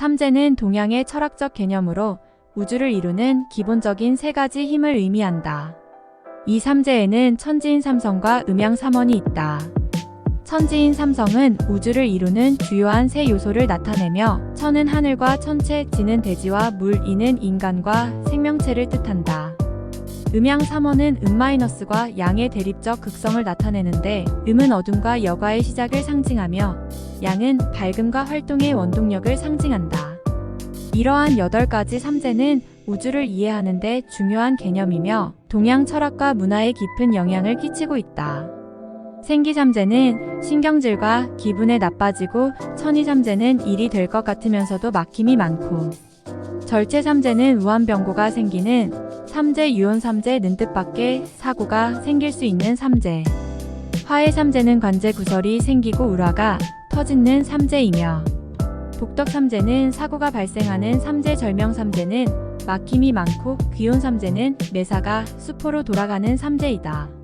삼재는 동양의 철학적 개념으로 우주를 이루는 기본적인 세 가지 힘을 의미한다. 이 삼재에는 천지인 삼성과 음양 삼원이 있다. 천지인 삼성은 우주를 이루는 주요한 세 요소를 나타내며 천은 하늘과 천체, 지는 대지와 물, 이는 인간과 생명체를 뜻한다. 음양 삼원은 음 마이너스과 양의 대립적 극성을 나타내는데 음은 어둠과 여가의 시작을 상징하며 양은 밝음과 활동의 원동력을 상징한다. 이러한 여덟 가지 삼재는 우주를 이해하는 데 중요한 개념이며 동양 철학과 문화에 깊은 영향을 끼치고 있다. 생기삼재는 신경질과 기분에 나빠지고 천이삼재는 일이 될 것 같으면서도 막힘이 많고 절체삼재는 우한병고가 생기는 삼재 유혼삼재 는 뜻밖의 사고가 생길 수 있는 삼재 화해삼재는 관제 구설이 생기고 울화가 터지는 삼재이며 복덕 삼재는 사고가 발생하는 삼재 절명 삼재는 막힘이 많고 귀혼삼재는 매사가 수포로 돌아가는 삼재이다.